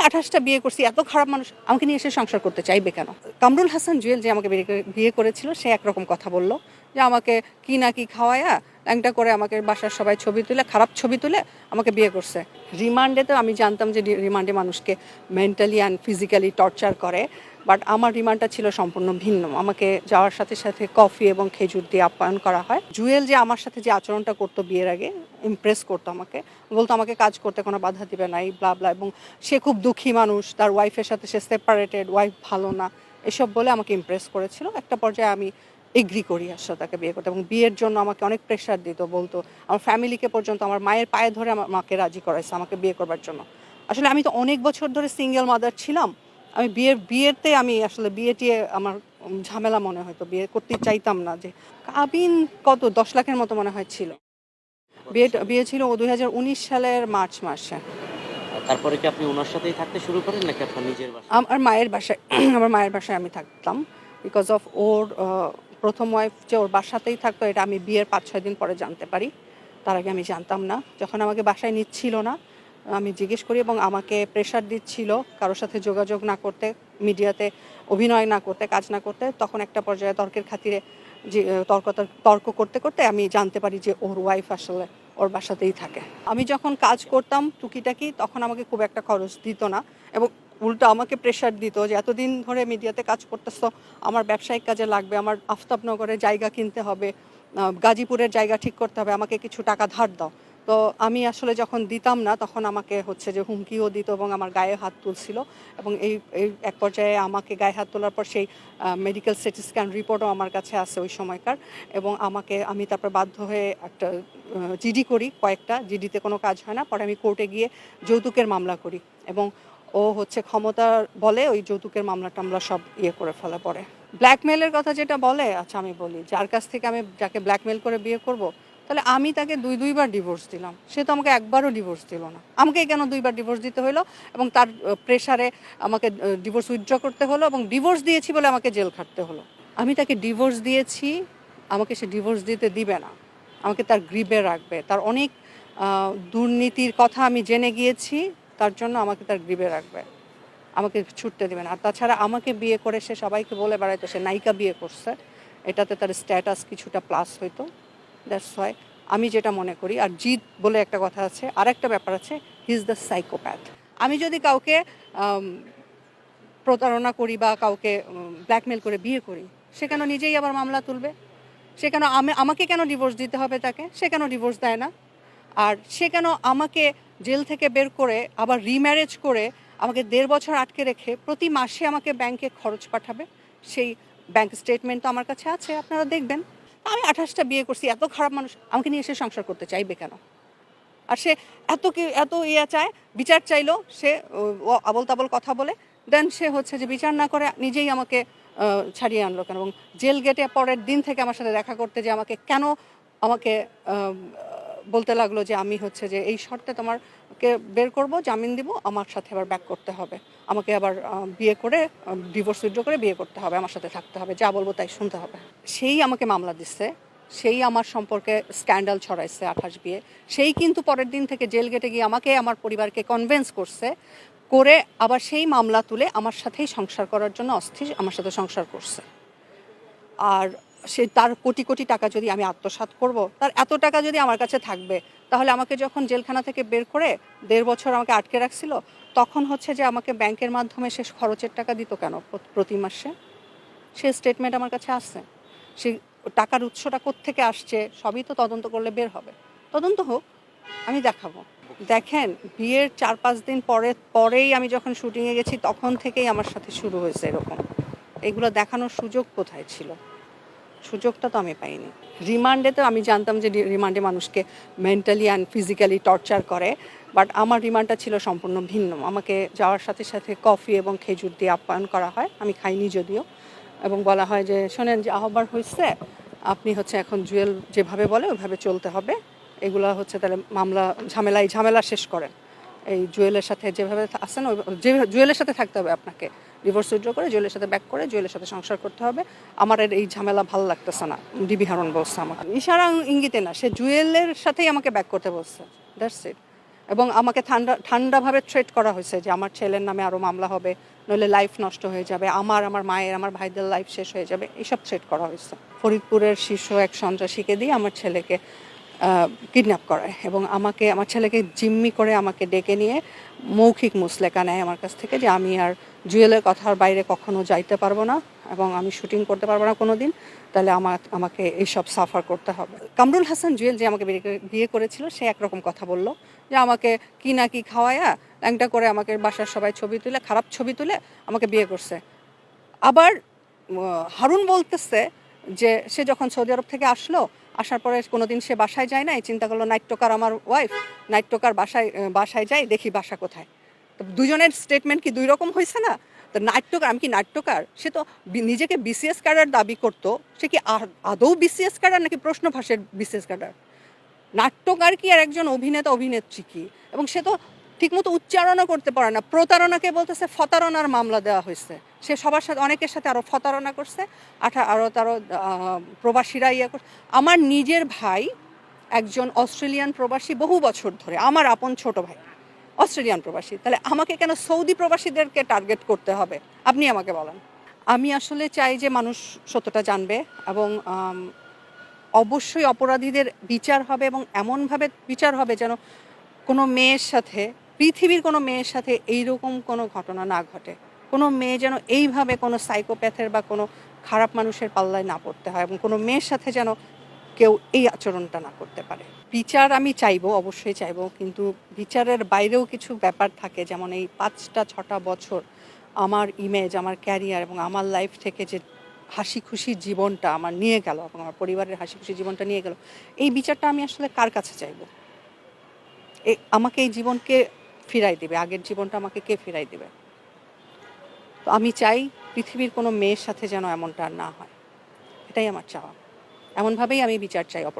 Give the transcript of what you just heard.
আঠাশটা বিয়ে করছি, এত খারাপ মানুষ, আমাকে নিয়ে এসে সংসার করতে চাইবে কেন? কামরুল হাসান জুয়েল যে আমাকে বিয়ে করে- বিয়ে করেছিল, সে একরকম কথা বলল, যে আমাকে কি না কি খাওয়ায়া ল্যাংটা করে আমাকে বাসার সবাই ছবি তুলে, খারাপ ছবি তুলে আমাকে বিয়ে করছে। রিমান্ডে তো আমি জানতাম যে রিমান্ডে মানুষকে মেন্টালি অ্যান্ড ফিজিক্যালি টর্চার করে বাট আমার রিমান্ডটা ছিল সম্পূর্ণ ভিন্ন। আমাকে যাওয়ার সাথে সাথে কফি এবং খেজুর দিয়ে আপ্যায়ন করা হয়। জুয়েল যে আমার সাথে যে আচরণটা করতো বিয়ের আগে ইমপ্রেস করতো আমাকে। বলতো, আমাকে কাজ করতে কোনো বাধা দিবে না, এই ব্লা ব্লা এবং সে খুব দুঃখী মানুষ। তার ওয়াইফের সাথে সে সেপারেটেড ওয়াইফ ভালো না, এসব বলে আমাকে ইমপ্রেস করেছিল। একটা পর্যায়ে আমি এগ্রি করি আসলে তাকে বিয়ে করতে। এবং বিয়ের জন্য আমাকে অনেক প্রেশার দিত বলতো আমার ফ্যামিলিকে পর্যন্ত আমার মায়ের পায়ে ধরে আমার মাকে রাজি করাইছে আমাকে বিয়ে করবার জন্য। আসলে আমি তো অনেক বছর ধরে সিঙ্গেল মাদার ছিলাম। আমি বিয়ের বিয়েতে আমি আসলে বিয়ে টিয়ে আমার ঝামেলা মনে হতো বিয়ে করতে চাইতাম না যে কাবিন কত দশ লাখের মতো মনে হয় ছিল। বিয়ে বিয়ে ছিল দুই হাজার উনিশ সালের মার্চ মাসে। তারপরে কি আপনি ওনার সাথেই থাকতে শুরু করেন নাকি আপনার নিজের বাসা আমার মায়ের বাসায় আমার মায়ের বাসায় আমি থাকতাম বিকজ অফ ওর প্রথম ওয়াইফ যে ওর বাসাতেই থাকতো, এটা আমি বিয়ের পাঁচ, ছয় দিন পরে জানতে পারি। তার আগে আমি জানতাম না। যখন আমাকে বাসায় নিচ্ছিল না, আমি জিজ্ঞেস করি এবং আমাকে প্রেশার দিচ্ছিল কারোর সাথে যোগাযোগ না করতে, মিডিয়াতে অভিনয় না করতে, কাজ না করতে। তখন একটা পর্যায়ে তর্কের খাতিরে যে, তর্ক তর্ক করতে করতে আমি জানতে পারি যে ওর ওয়াইফ আসলে ওর বাসাতেই থাকে। আমি যখন কাজ করতাম, টুকিটাকি, তখন আমাকে খুব একটা খরচ দিত না এবং উল্টো আমাকে প্রেশার দিত যে এতদিন ধরে মিডিয়াতে কাজ করতেছো, আমার ব্যবসায়িক কাজে লাগবে, আমার আফতাবনগরে জায়গা কিনতে হবে গাজীপুরের জায়গা ঠিক করতে হবে, আমাকে কিছু টাকা ধার দাও। তো আমি আসলে যখন দিতাম না, তখন আমাকে হচ্ছে যে হুমকিও দিত এবং আমার গায়ে হাত তুলছিল এবং এই এই এক পর্যায়ে আমাকে গায়ে হাত তোলার পর সেই মেডিকেল সিটি স্ক্যান রিপোর্টও আমার কাছে আছে ওই সময়কার এবং আমাকে আমি তারপর বাধ্য হয়ে একটা জিডি করি কয়েকটা জিডিতে কোনো কাজ হয় না, পরে আমি কোর্টে গিয়ে যৌতুকের মামলা করি এবং ও হচ্ছে ক্ষমতার বলে ওই যৌতুকের মামলা টামলা সব ইয়ে করে ফেলে পরে। ব্ল্যাকমেলের কথা যেটা বলে আচ্ছা আমি বলি, যার কাছ থেকে আমি যাকে ব্ল্যাকমেল করে বিয়ে করব, তাহলে আমি তাকে দুই, দুইবার ডিভোর্স দিলাম। সে তো আমাকে একবারও ডিভোর্স দিল না। আমাকে কেন দুইবার ডিভোর্স দিতে হলো এবং তার প্রেশারে আমাকে ডিভোর্স উইথড্র করতে হলো এবং ডিভোর্স দিয়েছি বলে আমাকে জেল খাটতে হলো। আমি তাকে ডিভোর্স দিয়েছি, আমাকে সে ডিভোর্স দিতে দিবে না। আমাকে তার গ্রিবে রাখবে। তার অনেক দুর্নীতির কথা আমি জেনে গিয়েছি। তার জন্য আমাকে তার গ্রিবে রাখবে। আমাকে ছুটতে দেবে না। আর তাছাড়া আমাকে বিয়ে করে সে সবাইকে বলে বেড়াইতো, সে নায়িকা বিয়ে করছে। এটাতে তার স্ট্যাটাস কিছুটা প্লাস হইতো। দ্যাটস ওয়াই আমি যেটা মনে করি, আর জিত বলে একটা কথা আছে আর একটা ব্যাপার আছে হি ইজ দ্য সাইকোপ্যাথ আমি যদি কাউকে প্রতারণা করি বা কাউকে ব্ল্যাকমেল করে বিয়ে করি, সে কেন নিজেই আবার মামলা তুলবে? সে কেন আমি, আমাকে কেন ডিভোর্স দিতে হবে তাকে? সে কেন ডিভোর্স দেয় না? আর সে কেন আমাকে জেল থেকে বের করে আবার রিম্যারেজ করে আমাকে দেড় বছর আটকে রেখে প্রতি মাসে আমাকে ব্যাংকে খরচ পাঠাবে। সেই ব্যাংক স্টেটমেন্ট তো আমার কাছে আছে আপনারা দেখবেন। আমি আঠাশটা বিয়ে করছি এত খারাপ মানুষ আমাকে নিয়ে এসে সংসার করতে চাইবে কেন? আর সে এত কি এত ইয়ে চায় বিচার চাইলো সে আবল তাবল কথা বলে দেন সে হচ্ছে যে বিচার না করে নিজেই আমাকে ছাড়িয়ে আনলো কেন? এবং জেল গেটে পরের দিন থেকে আমার সাথে দেখা করতে যে আমাকে কেন আমাকে আম, বলতে লাগল যে আমি হচ্ছে যে এই শর্তে তোমারকে বের করব, জামিন দিব, আমার সাথে আবার ব্যাক করতে হবে। আমাকে আবার বিয়ে করে ডিভোর্স উইথড্র করে বিয়ে করতে হবে, আমার সাথে থাকতে হবে, যা বলব তাই শুনতে হবে। সেই আমাকে মামলা দিচ্ছে, সেই আমার সম্পর্কে স্ক্যান্ডাল ছড়াইছে আঠাশ বিয়ে, সেই কিন্তু পরের দিন থেকে জেল গেটে গিয়ে আমাকে, আমার পরিবারকে কনভেন্স করছে, করে আবার সেই মামলা তুলে আমার সাথেই সংসার করার জন্য অস্থির, আমার সাথে সংসার করছে। আর সে তার কোটি কোটি টাকা যদি আমি আত্মসাৎ করব, তার এত টাকা যদি আমার কাছে থাকবে, তাহলে আমাকে যখন জেলখানা থেকে বের করে দেড় বছর আমাকে আটকে রাখছিল, তখন হচ্ছে যে আমাকে ব্যাংকের মাধ্যমে সে খরচের টাকা দিত কেন প্রতি মাসে? সে স্টেটমেন্ট আমার কাছে আসছে। সে টাকার উৎসটা থেকে আসছে, সবই তো তদন্ত করলে বের হবে। তদন্ত হোক, আমি দেখাবো। দেখেন, বিয়ের চার পাঁচ দিন পরে, পরেই আমি যখন শুটিংয়ে গেছি, তখন থেকেই আমার সাথে শুরু হয়েছে এরকম। এগুলো দেখানোর সুযোগ কোথায় ছিল? সুযোগটা তো আমি পাইনি। রিমান্ডে তো আমি জানতাম যে রিমান্ডে মানুষকে মেন্টালি অ্যান্ড ফিজিক্যালি টর্চার করে বাট আমার রিমান্ডটা ছিল সম্পূর্ণ ভিন্ন। আমাকে যাওয়ার সাথে সাথে কফি এবং খেজুর দিয়ে আপ্যায়ন করা হয়, আমি খাইনি যদিও। এবং বলা হয় যে, শোনেন যে আহ্বার হয়েছে আপনি হচ্ছে এখন জুয়েল যেভাবে বলে ওইভাবে চলতে হবে। এগুলো হচ্ছে তাহলে মামলা ঝামেলা এই ঝামেলা শেষ করেন। এই জুয়েলের সাথে যেভাবে আসেন ওই জুয়েলের সাথে থাকতে হবে আপনাকে। ডিভোর্স উইথড্র করে, জুয়েলের সাথে ব্যাক করে, জুয়েলের সাথে সংসার করতে হবে। আমার এর এই ঝামেলা ভালো লাগতেছে না। ডিবি হারন বলছে আমাকে। ইশারা ইঙ্গিতে না, সে জুয়েলের সাথেই আমাকে ব্যাক করতে বলছে। দ্যাটস ইট এবং আমাকে ঠান্ডা, ঠান্ডাভাবে থ্রেট করা হয়েছে যে আমার ছেলের নামে আরও মামলা হবে, নইলে লাইফ নষ্ট হয়ে যাবে, আমার আমার মায়ের, আমার ভাইদের লাইফ শেষ হয়ে যাবে এইসব থ্রেট করা হয়েছে। ফরিদপুরের শীর্ষ এক সন্ত্রাসীকে দিয়ে আমার ছেলেকে কিডন্যাপ করায় এবং আমাকে, আমার ছেলেকে জিম্মি করে আমাকে ডেকে নিয়ে মৌখিক মুসলেকা নেয় আমার কাছ থেকে যে আমি আর জুয়েলের কথার বাইরে কখনো যাইতে পারব না এবং আমি শুটিং করতে পারব না কোনো দিন তাহলে আমার, আমাকে এইসব সাফার করতে হবে। কামরুল হাসান জুয়েল যে আমাকে বিয়ে করে- বিয়ে করেছিল, সে একরকম কথা বলল যে আমাকে কি না কি খাওয়ায়া, ল্যাংটা করে আমাকে বাসার সবাই ছবি তুলে, খারাপ ছবি তুলে আমাকে বিয়ে করছে। আবার হারুন বলতেছে যে সে যখন সৌদি আরব থেকে আসলো আসার পরে কোনোদিন সে বাসায় যায় নাই? চিন্তা করল নাইট্যকার আমার ওয়াইফ নাইট্যকার বাসায় বাসায় যাই, দেখি বাসা কোথায়। তো দুজনের স্টেটমেন্ট কি দুই রকম হয়েছে না? তো নাট্যকার আমি কি নাট্যকার সে তো নিজেকে বিসিএস ক্যাডার দাবি করতো, সে কি আদৌ বিসিএস ক্যাডার নাকি প্রশ্ন প্রশ্নভাষের বিসিএস ক্যাডার নাট্যকার কি আর একজন অভিনেতা, অভিনেত্রী কি? এবং সে তো ঠিকমতো উচ্চারণও করতে পারে না। প্রতারণাকে বলতেছে, ফতারণার মামলা দেওয়া হয়েছে। সে সবার সাথে, অনেকের সাথে আরও ফতারণা করছে, আঠা আরও তারও প্রবাসীরা ইয়ে করছে আমার নিজের ভাই একজন অস্ট্রেলিয়ান প্রবাসী বহু বছর ধরে, আমার আপন ছোট ভাই অস্ট্রেলিয়ান প্রবাসী। তাহলে আমাকে কেন সৌদি প্রবাসীদেরকে টার্গেট করতে হবে? আপনি আমাকে বলেন। আমি আসলে চাই যে মানুষ সত্যটা জানবে এবং অবশ্যই অপরাধীদের বিচার হবে এবং এমনভাবে বিচার হবে যেন কোনো মেয়ের সাথে পৃথিবীর কোনো মেয়ের সাথে এইরকম কোনো ঘটনা না ঘটে। কোনো মেয়ে যেন এইভাবে কোনো সাইকোপ্যাথের বা কোনো খারাপ মানুষের পাল্লায় না পড়তে হয় এবং কোনো মেয়ের সাথে যেন কেউ এই আচরণটা না করতে পারে। বিচার আমি চাইব, অবশ্যই চাইব, কিন্তু বিচারের বাইরেও কিছু ব্যাপার থাকে। যেমন এই পাঁচটা, ছটা বছর আমার ইমেজ আমার ক্যারিয়ার এবং আমার লাইফ থেকে যে হাসি খুশি জীবনটা আমার নিয়ে গেল এবং আমার পরিবারের হাসি খুশি জীবনটা নিয়ে গেল, এই বিচারটা আমি আসলে কার কাছে চাইব? এ, আমাকে এই জীবনকে ফিরাই দেবে, আগের জীবনটা আমাকে কে ফিরাই দেবে? তো আমি চাই পৃথিবীর কোনো মেয়ের সাথে যেন এমনটা আর না হয়। এটাই আমার চাওয়া। এমনভাবেই আমি বিচার চাই অপর